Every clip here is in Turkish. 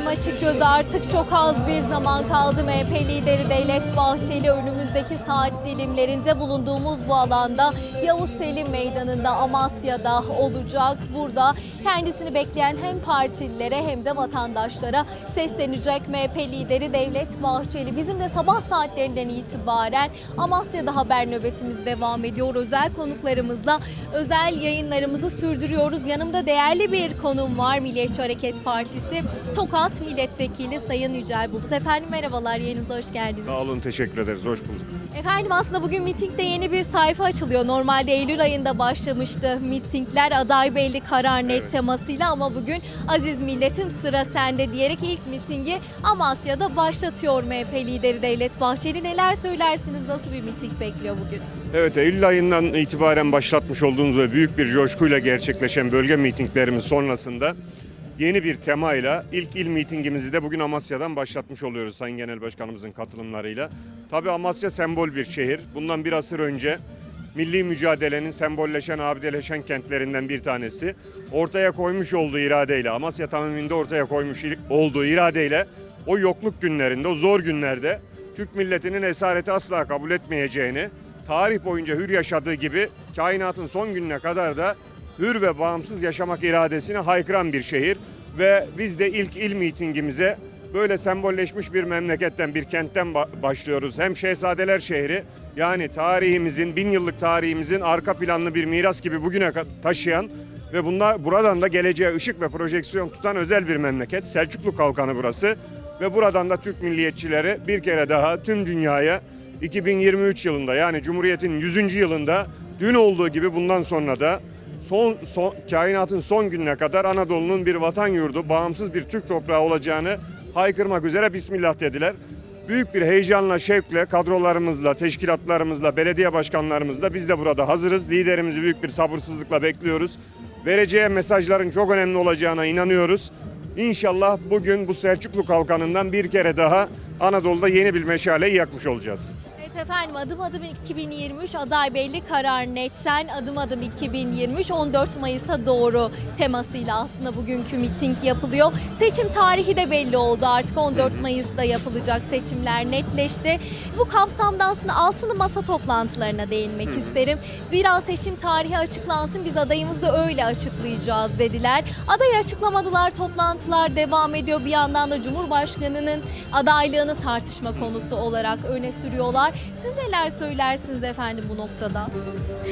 Maçı gözü artık çok az bir zaman kaldı. MHP lideri Devlet Bahçeli önümüzdeki saat dilimlerinde bulunduğumuz bu alanda Yavuz Selim Meydanı'nda Amasya'da olacak. Burada kendisini bekleyen hem partililere hem de vatandaşlara seslenecek MHP lideri Devlet Bahçeli. Bizim de sabah saatlerinden itibaren Amasya'da haber nöbetimiz devam ediyor. Özel konuklarımızla özel yayınlarımızı sürdürüyoruz. Yanımda değerli bir konum var. Milliyetçi Hareket Partisi Tokat Milletvekili Sayın Yücel Bulut. Efendim merhabalar, yayınımıza hoş geldiniz. Sağ olun, teşekkür ederiz. Hoş bulduk. Efendim aslında bugün mitingde yeni bir sayfa açılıyor. Normalde Eylül ayında başlamıştı mitingler aday belli karar net temasıyla ama bugün Aziz Milletim sıra sende diyerek ilk mitingi Amasya'da başlatıyor MHP lideri Devlet Bahçeli. Neler söylersiniz? Nasıl bir miting bekliyor bugün? Evet, Eylül ayından itibaren başlatmış olduğumuz ve büyük bir coşkuyla gerçekleşen bölge mitinglerimiz sonrasında yeni bir temayla ilk il mitingimizi de bugün Amasya'dan başlatmış oluyoruz Sayın Genel Başkanımızın katılımlarıyla. Tabii Amasya sembol bir şehir. Bundan bir asır önce milli mücadelenin sembolleşen, abideleşen kentlerinden bir tanesi. Ortaya koymuş olduğu iradeyle, Amasya tamamında ortaya koymuş olduğu iradeyle o yokluk günlerinde, o zor günlerde Türk milletinin esareti asla kabul etmeyeceğini, tarih boyunca hür yaşadığı gibi kainatın son gününe kadar da hür ve bağımsız yaşamak iradesini haykıran bir şehir ve biz de ilk il mitingimize böyle sembolleşmiş bir memleketten, bir kentten ba- başlıyoruz. Hem Şehzadeler şehri yani tarihimizin, bin yıllık tarihimizin arka planlı bir miras gibi bugüne taşıyan ve bunlar buradan da geleceğe ışık ve projeksiyon tutan özel bir memleket. Selçuklu Kalkanı burası ve buradan da Türk milliyetçileri bir kere daha tüm dünyaya 2023 yılında yani Cumhuriyet'in 100. yılında dün olduğu gibi bundan sonra da son, son kainatın son gününe kadar Anadolu'nun bir vatan yurdu, bağımsız bir Türk toprağı olacağını haykırmak üzere Bismillah dediler. Büyük bir heyecanla, şevkle, kadrolarımızla, teşkilatlarımızla, belediye başkanlarımızla biz de burada hazırız. Liderimizi büyük bir sabırsızlıkla bekliyoruz. Vereceği mesajların çok önemli olacağına inanıyoruz. İnşallah bugün bu Selçuklu Kalkanı'ndan bir kere daha Anadolu'da yeni bir meşaleyi yakmış olacağız. Efendim adım adım 2023 aday belli karar netten adım adım 2023 14 Mayıs'a doğru temasıyla aslında bugünkü miting yapılıyor. Seçim tarihi de belli oldu artık 14 Mayıs'ta yapılacak seçimler netleşti. Bu kapsamda aslında altılı masa toplantılarına değinmek isterim. Zira seçim tarihi açıklansın biz adayımızı öyle açıklayacağız dediler. Adayı açıklamadılar toplantılar devam ediyor. Bir yandan da Cumhurbaşkanı'nın adaylığını tartışma konusu olarak öne sürüyorlar. Siz neler söylersiniz efendim bu noktada?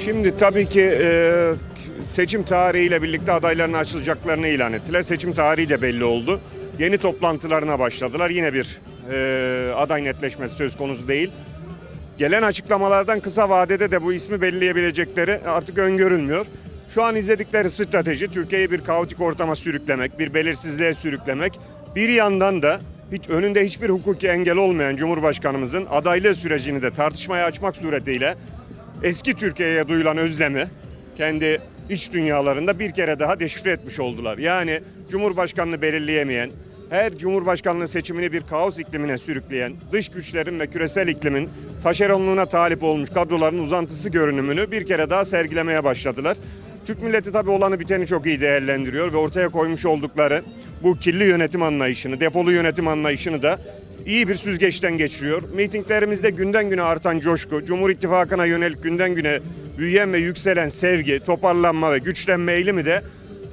Şimdi tabii ki e, seçim tarihiyle birlikte adayların açılacaklarını ilan ettiler. Seçim tarihi de belli oldu. Yeni toplantılarına başladılar. Yine bir e, aday netleşmesi söz konusu değil. Gelen açıklamalardan kısa vadede de bu ismi belirleyebilecekleri artık öngörülmüyor. Şu an izledikleri strateji Türkiye'yi bir kaotik ortama sürüklemek, bir belirsizliğe sürüklemek. Bir yandan da hiç önünde hiçbir hukuki engel olmayan Cumhurbaşkanımızın adaylığı sürecini de tartışmaya açmak suretiyle eski Türkiye'ye duyulan özlemi kendi iç dünyalarında bir kere daha deşifre etmiş oldular. Yani Cumhurbaşkanını belirleyemeyen, her Cumhurbaşkanlığı seçimini bir kaos iklimine sürükleyen, dış güçlerin ve küresel iklimin taşeronluğuna talip olmuş kadroların uzantısı görünümünü bir kere daha sergilemeye başladılar. Türk milleti tabii olanı biteni çok iyi değerlendiriyor ve ortaya koymuş oldukları bu kirli yönetim anlayışını, defolu yönetim anlayışını da iyi bir süzgeçten geçiriyor. Mitinglerimizde günden güne artan coşku, Cumhur İttifakı'na yönelik günden güne büyüyen ve yükselen sevgi, toparlanma ve güçlenme eğilimi de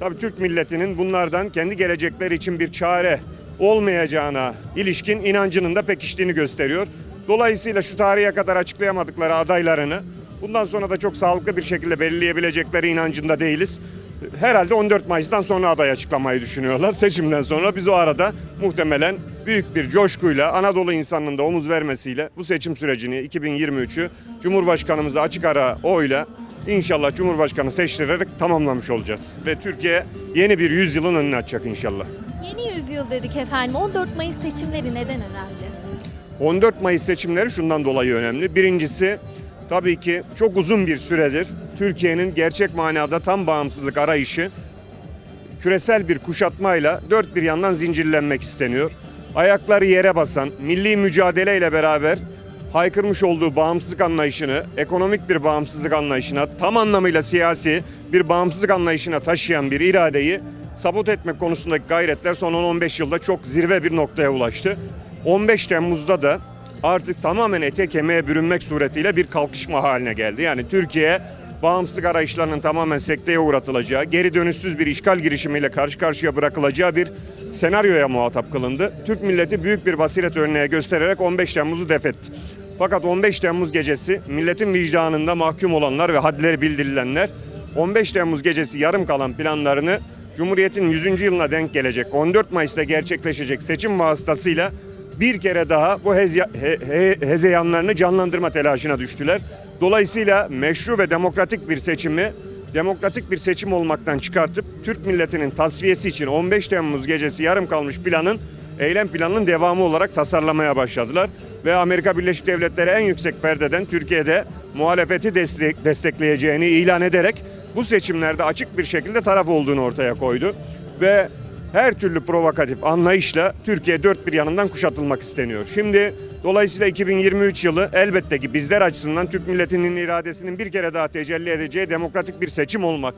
tabii Türk milletinin bunlardan kendi gelecekleri için bir çare olmayacağına ilişkin inancının da pekiştiğini gösteriyor. Dolayısıyla şu tarihe kadar açıklayamadıkları adaylarını bundan sonra da çok sağlıklı bir şekilde belirleyebilecekleri inancında değiliz. Herhalde 14 Mayıs'tan sonra aday açıklamayı düşünüyorlar. Seçimden sonra biz o arada muhtemelen büyük bir coşkuyla Anadolu insanının da omuz vermesiyle bu seçim sürecini 2023'ü Cumhurbaşkanımızı açık ara oyla inşallah Cumhurbaşkanı seçtirerek tamamlamış olacağız. Ve Türkiye yeni bir yüzyılın önünü açacak inşallah. Yeni yüzyıl dedik efendim. 14 Mayıs seçimleri neden önemli? 14 Mayıs seçimleri şundan dolayı önemli. Birincisi tabii ki çok uzun bir süredir Türkiye'nin gerçek manada tam bağımsızlık arayışı küresel bir kuşatmayla dört bir yandan zincirlenmek isteniyor. Ayakları yere basan, milli mücadeleyle beraber haykırmış olduğu bağımsızlık anlayışını, ekonomik bir bağımsızlık anlayışına, tam anlamıyla siyasi bir bağımsızlık anlayışına taşıyan bir iradeyi sabote etmek konusundaki gayretler son 10-15 yılda çok zirve bir noktaya ulaştı. 15 Temmuz'da da artık tamamen ete kemiğe bürünmek suretiyle bir kalkışma haline geldi. Yani Türkiye bağımsızlık arayışlarının tamamen sekteye uğratılacağı, geri dönüşsüz bir işgal girişimiyle karşı karşıya bırakılacağı bir senaryoya muhatap kılındı. Türk milleti büyük bir basiret örneği göstererek 15 Temmuz'u defetti. Fakat 15 Temmuz gecesi milletin vicdanında mahkum olanlar ve hadleri bildirilenler 15 Temmuz gecesi yarım kalan planlarını Cumhuriyet'in 100. yılına denk gelecek 14 Mayıs'ta gerçekleşecek seçim vasıtasıyla bir kere daha bu hezya- he- he- hezeyanlarını canlandırma telaşına düştüler. Dolayısıyla meşru ve demokratik bir seçimi demokratik bir seçim olmaktan çıkartıp Türk milletinin tasfiyesi için 15 Temmuz gecesi yarım kalmış planın eylem planının devamı olarak tasarlamaya başladılar. Ve Amerika Birleşik Devletleri en yüksek perdeden Türkiye'de muhalefeti destek, destekleyeceğini ilan ederek bu seçimlerde açık bir şekilde taraf olduğunu ortaya koydu. Ve her türlü provokatif anlayışla Türkiye dört bir yanından kuşatılmak isteniyor. Şimdi dolayısıyla 2023 yılı elbette ki bizler açısından Türk milletinin iradesinin bir kere daha tecelli edeceği demokratik bir seçim olmak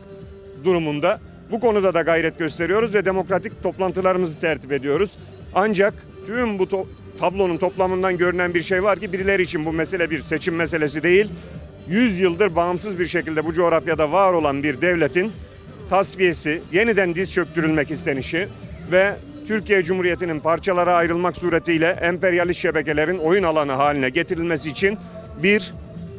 durumunda. Bu konuda da gayret gösteriyoruz ve demokratik toplantılarımızı tertip ediyoruz. Ancak tüm bu to- tablonun toplamından görünen bir şey var ki birileri için bu mesele bir seçim meselesi değil. 100 yıldır bağımsız bir şekilde bu coğrafyada var olan bir devletin tasfiyesi, yeniden diz çöktürülmek istenişi ve Türkiye Cumhuriyeti'nin parçalara ayrılmak suretiyle emperyalist şebekelerin oyun alanı haline getirilmesi için bir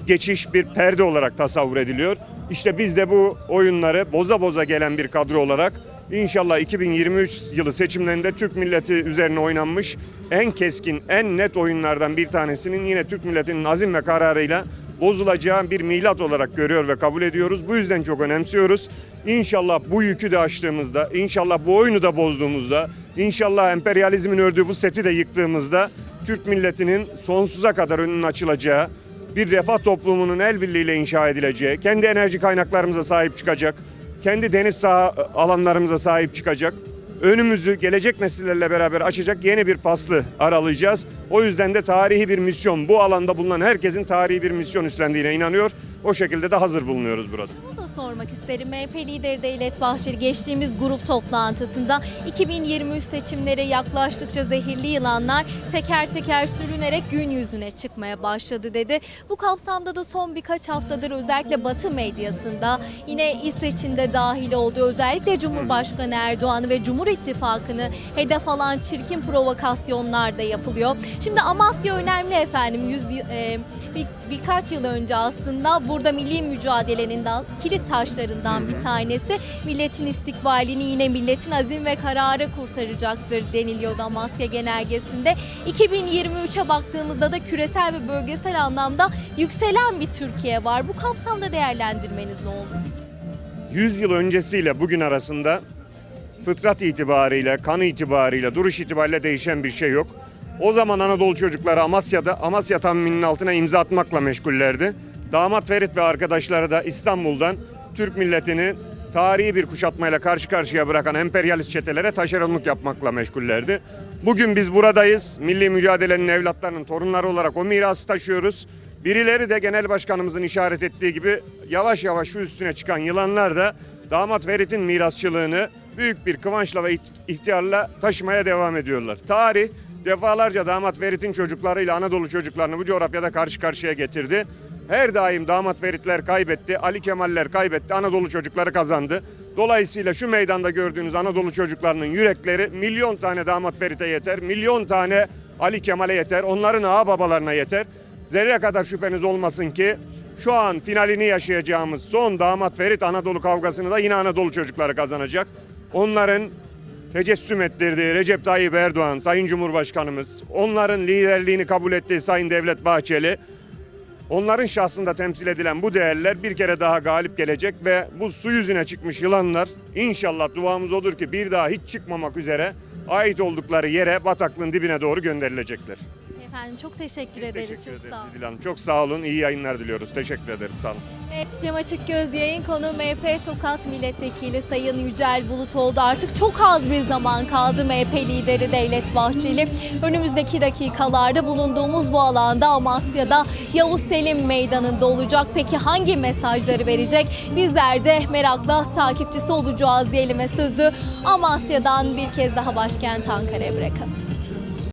geçiş, bir perde olarak tasavvur ediliyor. İşte biz de bu oyunları boza boza gelen bir kadro olarak inşallah 2023 yılı seçimlerinde Türk milleti üzerine oynanmış en keskin, en net oyunlardan bir tanesinin yine Türk milletinin azim ve kararıyla bozulacağı bir milat olarak görüyor ve kabul ediyoruz. Bu yüzden çok önemsiyoruz. İnşallah bu yükü de aştığımızda, inşallah bu oyunu da bozduğumuzda, inşallah emperyalizmin ördüğü bu seti de yıktığımızda Türk milletinin sonsuza kadar önünün açılacağı, bir refah toplumunun el birliğiyle inşa edileceği, kendi enerji kaynaklarımıza sahip çıkacak, kendi deniz saha alanlarımıza sahip çıkacak, önümüzü gelecek nesillerle beraber açacak yeni bir faslı aralayacağız. O yüzden de tarihi bir misyon, bu alanda bulunan herkesin tarihi bir misyon üstlendiğine inanıyor. O şekilde de hazır bulunuyoruz burada. Sormak isterim. MHP lideri Devlet Bahçeli geçtiğimiz grup toplantısında 2023 seçimlere yaklaştıkça zehirli yılanlar teker teker sürünerek gün yüzüne çıkmaya başladı dedi. Bu kapsamda da son birkaç haftadır özellikle Batı medyasında yine İsveç'in dahil olduğu özellikle Cumhurbaşkanı Erdoğan'ı ve Cumhur İttifakı'nı hedef alan çirkin provokasyonlar da yapılıyor. Şimdi Amasya önemli efendim. Yüz, e, bir, birkaç yıl önce aslında burada milli mücadelenin de kilit taşlarından bir tanesi. Milletin istikbalini yine milletin azim ve kararı kurtaracaktır deniliyordu Amasya Genelgesi'nde. 2023'e baktığımızda da küresel ve bölgesel anlamda yükselen bir Türkiye var. Bu kapsamda değerlendirmeniz ne olur? 100 yıl öncesiyle bugün arasında fıtrat itibariyle, kan itibariyle, duruş itibariyle değişen bir şey yok. O zaman Anadolu çocukları Amasya'da Amasya Tamimi'nin altına imza atmakla meşgullerdi. Damat Ferit ve arkadaşları da İstanbul'dan Türk milletini tarihi bir kuşatmayla karşı karşıya bırakan emperyalist çetelere taşeronluk yapmakla meşgullerdi. Bugün biz buradayız. Milli mücadelenin evlatlarının torunları olarak o mirası taşıyoruz. Birileri de genel başkanımızın işaret ettiği gibi yavaş yavaş şu üstüne çıkan yılanlar da damat Ferit'in mirasçılığını büyük bir kıvançla ve ihtiyarla taşımaya devam ediyorlar. Tarih defalarca damat Ferit'in çocuklarıyla Anadolu çocuklarını bu coğrafyada karşı karşıya getirdi. Her daim damat Feritler kaybetti, Ali Kemaller kaybetti, Anadolu çocukları kazandı. Dolayısıyla şu meydanda gördüğünüz Anadolu çocuklarının yürekleri milyon tane damat Ferit'e yeter, milyon tane Ali Kemal'e yeter, onların ağa babalarına yeter. Zerre kadar şüpheniz olmasın ki şu an finalini yaşayacağımız son damat Ferit Anadolu kavgasını da yine Anadolu çocukları kazanacak. Onların tecessüm ettirdiği Recep Tayyip Erdoğan, Sayın Cumhurbaşkanımız, onların liderliğini kabul ettiği Sayın Devlet Bahçeli, onların şahsında temsil edilen bu değerler bir kere daha galip gelecek ve bu su yüzüne çıkmış yılanlar inşallah duamız odur ki bir daha hiç çıkmamak üzere ait oldukları yere bataklığın dibine doğru gönderilecekler. Efendim. Çok teşekkür Biz ederiz. teşekkür çok ederiz sağ olun. İdil Hanım. Çok sağ olun. İyi yayınlar diliyoruz. Teşekkür ederiz. Sağ olun. Evet Cem Açıkgöz yayın konu MHP Tokat Milletvekili Sayın Yücel Bulut oldu. Artık çok az bir zaman kaldı MHP lideri Devlet Bahçeli. Önümüzdeki dakikalarda bulunduğumuz bu alanda Amasya'da Yavuz Selim Meydanı'nda olacak. Peki hangi mesajları verecek? Bizler de merakla takipçisi olacağız diyelim ve sözü Amasya'dan bir kez daha başkent Ankara'ya bırakalım.